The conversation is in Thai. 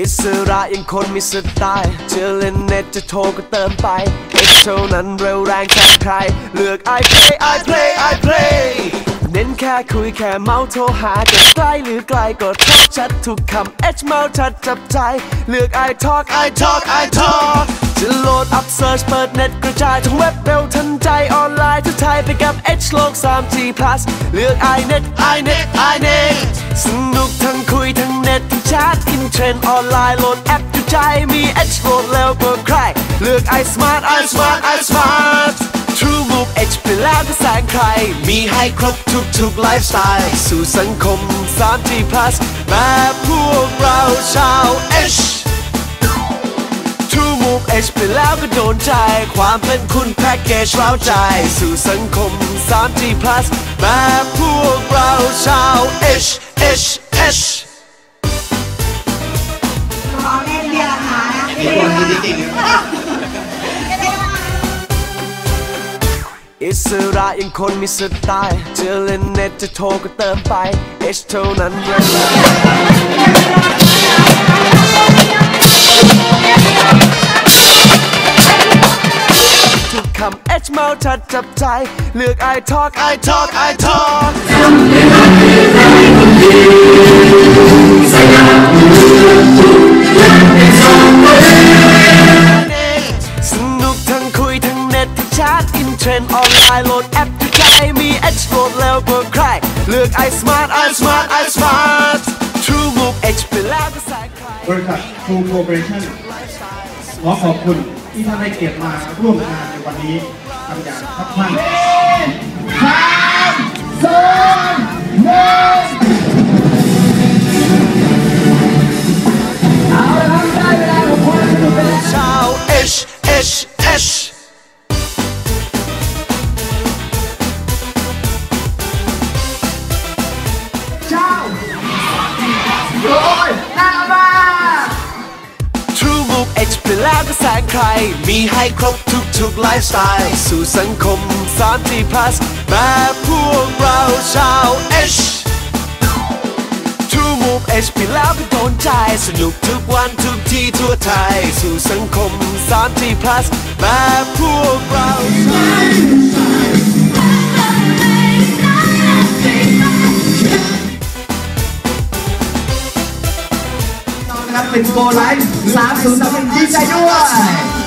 อิสระยังคนมีสไตล์จะเล่นเน็ตจะโทรก็เติมไปเอ็กโนั้นเร็วแรงแค่ใคร เลือก I play I play I play เน้นแค่คุยแค่เมาโทรหาจะใกล้หรือไกลก็ทักชัดทุกคำ H เมาชัดจับใจ เลือก I talk I talk I talk จะโหลดอัพเซิร์ชเปิดเน็ตกระจายทั้งเว็บเร็วทันใจออนไลน์ทุกไทยไปกับ H โลก 3G plus เลือก iNet iNet iNet ส เทรนด์ออนไลน์โหลดแอปทุใจมี H โหลดเร็วกว่าใคร เลือก i smart i smart i smart True Move H ไปแล้วก็แสงใคร มีให้ครบทุกทุกไลฟ์สไตล์สู่สังคม 3G plus แบบพวกเราชาว H True Move H ไปแล้วก็โดนใจ ความเป็นคุณแพ็กเกจเราใจ สู่สังคม 3G plus แบบพวกเราชาว H H อิสระยังคนมีสไตล์จะเล่นเน็ตจะโทรก็เติมไป H เท่านั้นเร็วทุกคำ H เมาชัดจับใจ เลือก I talk I talk I talk อินเทรนออนไลน์โหลดแอปทุกใจมีเอชโหลดแล้วกว่าใคร เลือก i smart i smart i smart True Move H ไปแล้วก็สายใครบริษัท True Corporation ขอขอบคุณที่ท่านได้เกียรติมาร่วมงานในวันนี้ทำอย่างทักท่าน โดยนามา True Move H ไปแล้วก็แสงใคร มีให้ครบทุกทุกไลฟ์สไตล์สู่สังคม 3G plus แบบพวกเราชาว H True Move H ไปแล้วก็โดนใจ สนุกทุกวันทุกที่ทั่วไทย สู่สังคม 3G plus แบบพวกเรา นะครับเป็นโกไลฟ์30สำหรับดีใจด้วย